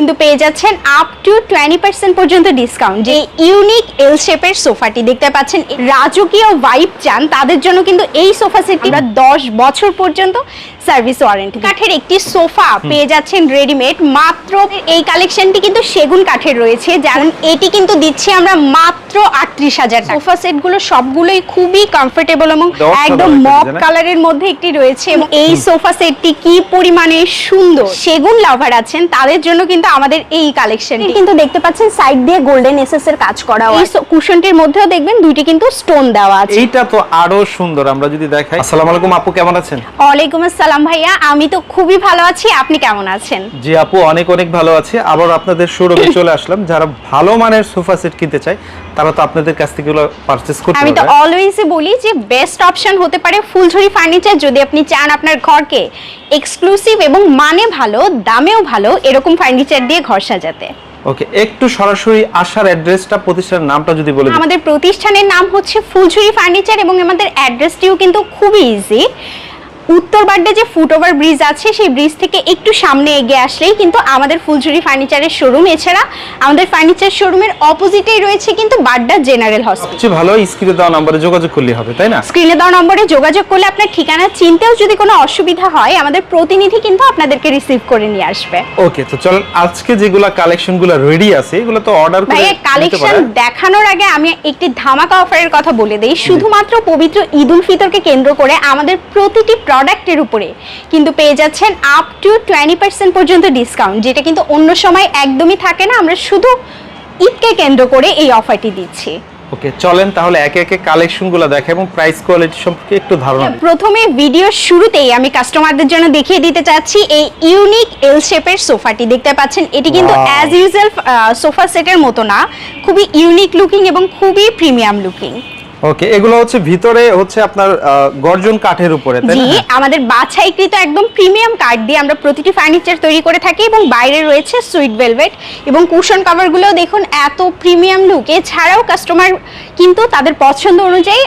কিন্তু পেয়ে যাচ্ছেন আপ টু টোয়েন্টি পার্সেন্ট পর্যন্ত ডিসকাউন্ট যে ইউনিক এল শেপের সোফাটি দেখতে পাচ্ছেন রাজকীয় ভাইব চান তাদের জন্য কিন্তু এই সোফা সেটটি আমরা দশ বছর পর্যন্ত সার্ভিস ওয়ারেন্টি কাঠের একটি সোফা পেয়ে যাচ্ছেন রেডিমেড মাত্র এই কালেকশনটি কিন্তু সেগুন কাঠের রয়েছে যেমন এটি কিন্তু দিচ্ছি আমরা মাত্র আটত্রিশ হাজার সোফা সেটগুলো সবগুলোই খুবই কমফোর্টেবল এবং একদম মপ? কালারের মধ্যে একটি রয়েছে। এবং এই সোফা সেটটি কি পরিমাণে সুন্দর? সেগুন লাভার আছেন তাদের জন্য কিন্তু আমাদের এই কালেকশন কিন্তু দেখতে পাচ্ছেন সাইড দিয়ে গোল্ডেন এসএস এর কাজ করা এই কুশনটির মধ্যেও দেখবেন দুইটি কিন্তু স্টোন দেওয়া আছে। এইটা তো আরও সুন্দর আমরা যদি দেখাই। আসসালামু আলাইকুম আপু কেমন আছেন? ওয়ালাইকুম আসসালাম ভাইয়া আমি তো খুবই ভালো আছি আপনি কেমন আছেন? জি আপু অনেক অনেক ভালো আছে। আবার আপনাদের শোরুমে চলে আসলাম। যারা ভালো মানের সোফা সেট কিনতে চায় তারা তো আপনাদের কাছ থেকে এগুলো পারচেজ করতে আমি তো অলওয়েজই বলি যে বেস্ট অপশন হতে পারে ফুলঝুরি ফার্নিচার যদি আপনি চান আপনার ঘরকে এক্সক্লুসিভ এবং মানে ভালো দামেও ভালো এরকম ফার্নিচার দিয়ে ঘর সাজাতে। ওকে একটু সরাসরি আসার অ্যাড্রেসটা প্রতিষ্ঠানের নামটা যদি বলে আমাদের প্রতিষ্ঠানের নাম হচ্ছে ফুলঝুরি ফার্নিচার এবং আমাদের অ্যাড্রেসটিও কিন্তু খুবই ইজি উত্তর বাড্ডা যে ফুটওভার ব্রিজ আছে সেই ব্রিজ থেকে একটু সামনে এগিয়ে আসলেই কিন্তু আমাদের ফুলঝুরি ফার্নিচারের শোরুম এছাড়া আমাদের ফার্নিচার শোরুমের অপোজিটেই রয়েছে কিন্তু বাড্ডা জেনারেল হসপিটাল সবচেয়ে ভালো স্ক্রিনে দেওয়া নম্বরে যোগাযোগ করলে হবে তাই না? স্ক্রিনে দেওয়া নম্বরে যোগাযোগ করলে আপনার ঠিকানা চিনতেও যদি কোনো অসুবিধা হয় আমাদের প্রতিনিধি কিন্তু আপনাদেরকে রিসিভ করে নিয়ে আসবে। ওকে তো চলেন আজকে যেগুলা কালেকশনগুলো রেডি আছে এগুলো তো অর্ডার করে নিতে কালেকশন দেখানোর আগে আমি একটি ধামাকা অফারের কথা বলে দেই। শুধুমাত্র পবিত্র ঈদুল ফিতরকে কেন্দ্র করে আমাদের প্রতিটি প্রোডাক্টের উপরে কিন্তু পেয়ে যাচ্ছেন আপ টু টোয়েন্টি পার্সেন্ট পর্যন্ত ডিসকাউন্ট যেটা কিন্তু অন্য সময় একদমই থাকে না। আমরা শুধু ঈদকে কেন্দ্র করে এই অফারটি দিচ্ছি। ওকে চলেন তাহলে একে একে কালেকশনগুলো দেখা এবং প্রাইস কোয়ালিটি সম্পর্কে একটু ধারণা প্রথমে ভিডিওর শুরুতেই আমি কাস্টমারদের জন্য দেখিয়ে দিতে চাচ্ছি এই ইউনিক এল শেপের সোফাটি। দেখতে পাচ্ছেন এটি কিন্তু. অ্যাজ ইউজুয়াল সোফা সেটের মতো না খুবই ইউনিক লুকিং এবং খুবই প্রিমিয়াম লুকিং ওকে এগুলো হচ্ছে ভিতরে হচ্ছে আপনার গর্জন কাঠের উপরে তাই জি না? আমাদের বাছাইকৃত একদম প্রিমিয়াম কাঠ দিয়ে আমরা প্রতিটি ফার্নিচার তৈরি করে থাকি এবং বাইরে রয়েছে সুইট ভেলভেট এবং কুশন কভারগুলো দেখুন এত প্রিমিয়াম লুক এছাড়াও কাস্টমার কিন্তু তাদের পছন্দ অনুযায়ী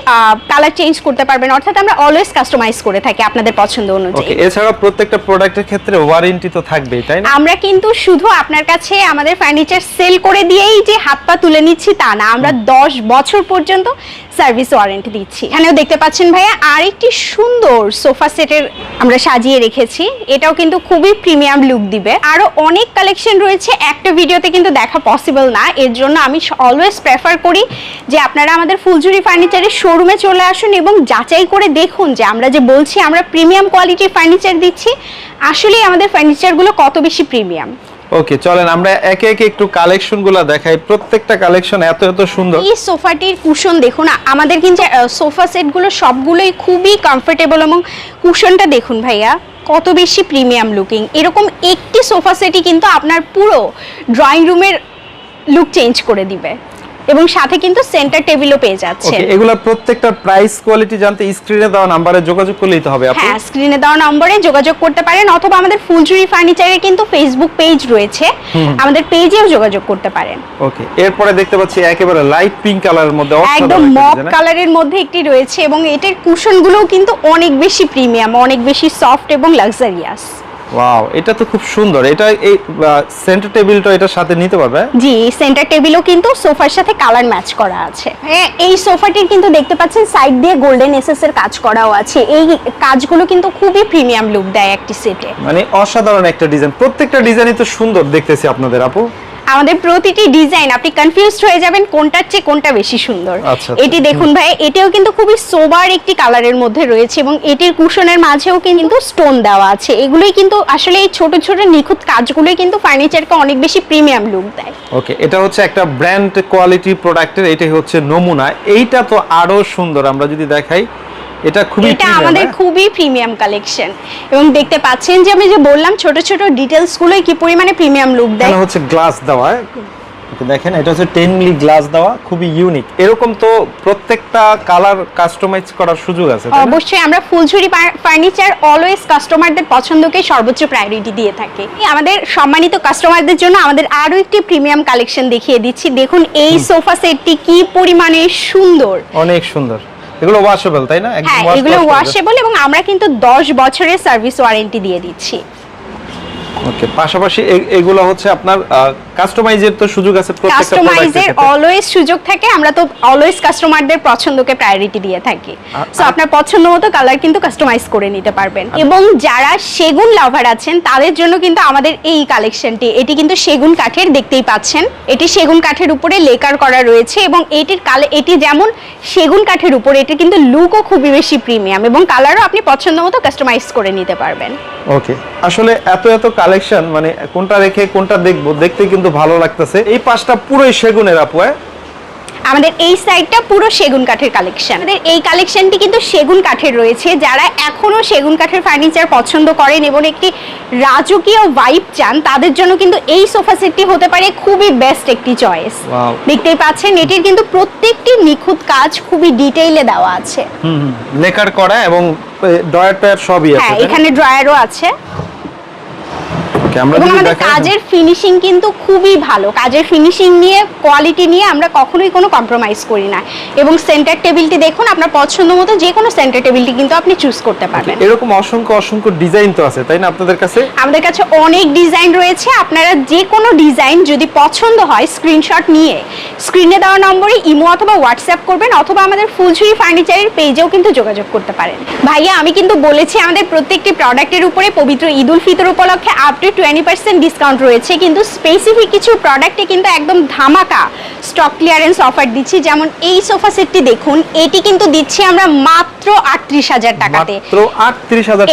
কালার চেঞ্জ করতে পারবেন। অর্থাৎ আমরা অলওয়েজ কাস্টমাইজ করে থাকি আপনাদের পছন্দ অনুযায়ী। ওকে এছাড়া প্রত্যেকটা প্রোডাক্টের ক্ষেত্রে ওয়ারেন্টি তো থাকবেই তাই না? আমরা কিন্তু শুধু আপনার কাছে আমাদের ফার্নিচার সেল করে দিয়েই যে হাত পা তুলে নিচ্ছি তা না। আমরা দশ বছর পর্যন্ত সার্ভিস ওয়ারেন্টি দিচ্ছি। এখানেও দেখতে পাচ্ছেন ভাইয়া, আরেকটি সুন্দর সোফা সেটের আমরা সাজিয়ে রেখেছি। এটাও কিন্তু খুবই প্রিমিয়াম লুক দিবে। আরও অনেক কালেকশন রয়েছে, একটা ভিডিওতে কিন্তু দেখা পসিবল না। এর জন্য আমি অলওয়েজ প্রেফার করি যে আপনারা আমাদের ফুলঝুরি ফার্নিচারের শোরুমে চলে আসুন এবং যাচাই করে দেখুন যে আমরা যে বলছি, আমরা প্রিমিয়াম কোয়ালিটির ফার্নিচার দিচ্ছি। আসলেই আমাদের ফার্নিচারগুলো কত বেশি প্রিমিয়াম। ওকে চলেন, আমরা একে একে একটু কালেকশনগুলো দেখাই। প্রত্যেকটা কালেকশন এত এত সুন্দর। এই সোফাটির কুশন দেখুন আমাদের কিন্তু সোফা সেটগুলো সবগুলোই খুবই কমফোর্টেবল এবং কুশনটা দেখুন ভাইয়া, কত বেশি প্রিমিয়াম লুকিং এরকম একটি সোফা সেটই কিন্তু আপনার পুরো ড্রয়িং রুমের লুক চেঞ্জ করে দিবে। এবং সাথে কিন্তু সেন্টার টেবিলও পেয়ে যাচ্ছে ওকে এগুলা প্রত্যেকটা প্রাইস কোয়ালিটি জানতে স্ক্রিনে দেওয়া নাম্বারে যোগাযোগ করলেই তো হবে হ্যাঁ স্ক্রিনে দেওয়া নম্বরে যোগাযোগ করতে পারেন অথবা আমাদের ফুলচুরি ফার্নিচারের কিন্তু ফেসবুক পেজ রয়েছে। আমাদের পেজেও যোগাযোগ করতে পারেন। ওকে এরপরে দেখতে পাচ্ছি একেবারে লাইট পিঙ্ক কালারের মধ্যে একদম মপ কালারের মধ্যে একটি রয়েছে এবং এটার কুশনগুলোও কিন্তু অনেক বেশি প্রিমিয়াম অনেক বেশি সফট এবং লাক্সারিয়াস ওয়াও এটা তো খুব সুন্দর। এটা এই সেন্টার টেবিলটা এটার সাথে নিতে পারবে? জি সেন্টার টেবিলও কিন্তু সোফার সাথে কালার ম্যাচ করা আছে। হ্যাঁ এই সোফাটির কিন্তু দেখতে পাচ্ছেন সাইড দিয়ে গোল্ডেন এসএস এর কাজ করাও আছে। এই কাজগুলো কিন্তু খুবই প্রিমিয়াম লুক দেয় একটি সেটে মানে অসাধারণ একটা ডিজাইন প্রত্যেকটা ডিজাইনই তো সুন্দর দেখতেছি আপনাদের আপু। আমাদের প্রতিটি ডিজাইন আপনি কনফিউজড হয়ে যাবেন কোনটার চেয়ে কোনটা বেশি সুন্দর। আচ্ছা, আচ্ছা। এটি দেখুন ভাই এটাও কিন্তু খুবই সোবার একটি কালারের মধ্যে রয়েছে এবং এটির কুশনের মাঝেও কিন্তু স্টোন দেওয়া আছে। এগুলোই কিন্তু আসলে এই ছোট ছোট নিখুঁত কাজগুলোই কিন্তু ফার্নিচারকে অনেক বেশি প্রিমিয়াম লুক দেয়। ওকে এটা হচ্ছে একটা ব্র্যান্ড কোয়ালিটি প্রোডাক্টের এটাই হচ্ছে নমুনা। এইটা তো আরও সুন্দর আমরা যদি দেখাই এটা খুবই এটা আমাদের হ্যাঁ? খুবই প্রিমিয়াম কালেকশন এবং দেখতে পাচ্ছেন যে আমি যে বললাম ছোট ছোট ডিটেলস গুলোই কি পরিমাণে প্রিমিয়াম লুক দেয়? এখানে হচ্ছে গ্লাস দেওয়া দেখেন এটা হচ্ছে টেন মিলি গ্লাস দেওয়া খুবই ইউনিক এরকম তো প্রত্যেকটা কালার কাস্টমাইজ করার সুযোগ আছে? অবশ্যই আমরা ফুলঝুরি ফার্নিচার অলওয়েজ কাস্টমারদের পছন্দকে সর্বোচ্চ প্রায়োরিটি দিয়ে থাকি। আমাদের সম্মানিত কাস্টমারদের জন্য আমাদের আরও একটি প্রিমিয়াম কালেকশন দেখিয়ে দিচ্ছি। দেখুন এই সোফা সেটটি কি পরিমাণে সুন্দর। অনেক সুন্দর। এগুলো ওয়াশেবল তাই না? একদম হ্যাঁ এগুলো ওয়াশেবল এবং আমরা কিন্তু দশ বছরের সার্ভিস ওয়ারেন্টি দিয়ে দিচ্ছি। ওকে পাশাপাশি এগুলো হচ্ছে আপনার কাস্টমাইজের তো সুযোগ আছে প্রত্যেকটা কাস্টমাইজের অলওয়েজ সুযোগ থাকে আমরা তো অলওয়েজ কাস্টমারদের পছন্দকে প্রায়োরিটি দিয়ে থাকি। সো আপনার পছন্দ মতো কালার কিন্তু কাস্টমাইজ করে নিতে পারবেন। এবং যারা সেগুন লাভার আছেন তাদের জন্য কিন্তু আমাদের এই কালেকশনটি এটি কিন্তু সেগুন কাঠের দেখতেই পাচ্ছেন। এটি সেগুন কাঠের উপরে লেকার করা রয়েছে এবং এটির কালে এটি যেমন সেগুন কাঠের উপরে এটি কিন্তু লুকও খুবই বেশি প্রিমিয়াম এবং কালারও আপনি পছন্দ মতো কাস্টমাইজ করে নিতে পারবেন। ওকে আসলে এত এত কালেকশন মানে কোনটা রেখে কোনটা দেখব দেখতে কিন্তু ভালো লাগতেছে। এই পাঁচটা পুরোই সেগুনের আপু হ্যাঁ? আমাদের এই সাইডটা পুরো সেগুন কাঠের কালেকশন আমাদের এই কালেকশনটি কিন্তু সেগুন কাঠের রয়েছে। যারা এখনও সেগুন কাঠের ফার্নিচার পছন্দ করেন এবং একটি রাজকীয় ভাইব চান তাদের জন্য কিন্তু এই সোফা সেটটি হতে পারে খুবই বেস্ট একটি চয়েস দেখতেই পাচ্ছেন এটির কিন্তু প্রত্যেকটি নিখুঁত কাজ খুবই ডিটেইলে দেওয়া আছে। লেকার করা এবং ড্রয়ার টয়ার সবই আছে হ্যাঁ? এখানে ড্রয়ারও আছে। আমরা যদি আমাদের কাজের ফিনিশিং কিন্তু খুবই ভালো। কাজের ফিনিশিং নিয়ে কোয়ালিটি নিয়ে আমরা কখনোই কোনো কম্প্রোমাইজ করি না। এবং সেন্টার টেবিলটি দেখুন আপনার পছন্দ মতো যে কোনো সেন্টার টেবিলটি কিন্তু আপনি চুজ করতে পারবেন। এরকম অসংখ্য অসংখ্য ডিজাইন তো আছে তাই না আপনাদের কাছে? আমাদের কাছে অনেক ডিজাইন রয়েছে। আপনারা যে কোনো ডিজাইন যদি পছন্দ হয় স্ক্রিনশট নিয়ে স্ক্রিনে দেওয়া নম্বরে ইমো অথবা হোয়াটসঅ্যাপ করবেন অথবা আমাদের ফুলঝুরি ফার্নিচারের পেজেও কিন্তু যোগাযোগ করতে পারেন। ভাইয়া আমি কিন্তু বলেছি আমাদের প্রত্যেকটি প্রোডাক্টের উপরে পবিত্র ঈদ উল ফিতর উপলক্ষে up to twenty percent discount রয়েছে কিন্তু স্পেসিফিক কিছু প্রোডাক্টে কিন্তু একদম ধামাকা স্টক ক্লিয়ারেন্স অফার দিচ্ছি। যেমন এই সোফা সেটটি দেখুন এটি কিন্তু দিচ্ছি আমরা মাত্র আটত্রিশ হাজার টাকাতে।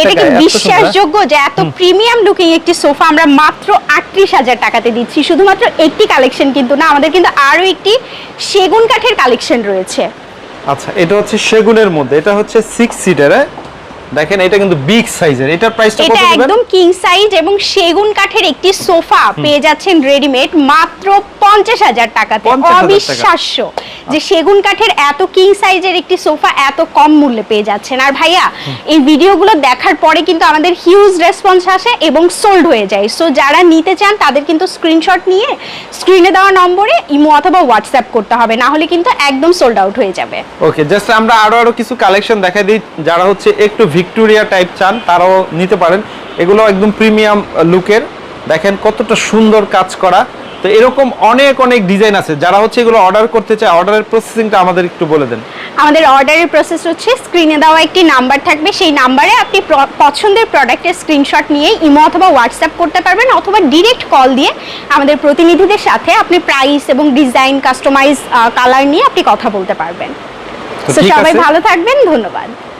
এটা কি বিশ্বাসযোগ্য যে এত প্রিমিয়াম লুকিং একটি সোফা আমরা মাত্র আটত্রিশ হাজার টাকাতে দিচ্ছি। শুধুমাত্র একটি কালেকশন কিন্তু না আমাদের কিন্তু আরও একটি সেগুন কাঠের কালেকশন রয়েছে। আচ্ছা এটা হচ্ছে সেগুনের মধ্যে এটা হচ্ছে সিক্স সিটার দেখেন এটা কিন্তু বিগ সাইজের এটার প্রাইসটা কত এটা একদম কিং সাইজ এবং সেগুন কাঠের একটি সোফা পেয়ে যাচ্ছেন রেডিমেড মাত্র পঞ্চাশ হাজার টাকাতে। 50,000 টাকা। অবিশ্বাস্য। যে সেগুন কাঠের এত কিং সাইজের একটি সোফা এত কম মূল্যে পেয়ে যাচ্ছেন। আর ভাইয়া, এই ভিডিওগুলো দেখার পরে কিন্তু আমাদের হিউজ রেসপন্স আসে এবং সোল্ড হয়ে যায়। সো যারা নিতে চান, তাদের কিন্তু স্ক্রিনশট নিয়ে স্ক্রিনে দেওয়া নম্বরে ইমো অথবা হোয়াটসঅ্যাপ করতে হবে। না হলে কিন্তু একদম সোল্ড আউট হয়ে যাবে। ওকে জাস্ট আমরা আরও আরও কিছু কালেকশন দেখাই দিই। যারা হচ্ছে একটু ভিক্টোরিয়া টাইপ চান, তারাও নিতে পারেন। এগুলো একদম প্রিমিয়াম লুকের দেখেন কতটা সুন্দর কাজ করা। তো এরকম অনেক অনেক ডিজাইন আছে। যারা হচ্ছে এগুলো অর্ডার করতে চায় অর্ডারের প্রসেসিংটা আমাদের একটু বলে দেন। আমাদের অর্ডারের প্রসেস হচ্ছে স্ক্রিনে দেওয়া একটি নাম্বার থাকবে। সেই নাম্বারে আপনি পছন্দের প্রোডাক্টের স্ক্রিনশট নিয়ে ইমো অথবা হোয়াটসঅ্যাপ করতে পারবেন অথবা ডিরেক্ট কল দিয়ে আমাদের প্রতিনিধিদের সাথে আপনি প্রাইস এবং ডিজাইন কাস্টমাইজ কালার নিয়ে আপনি কথা বলতে পারবেন। সবাই ভালো থাকবেন ধন্যবাদ।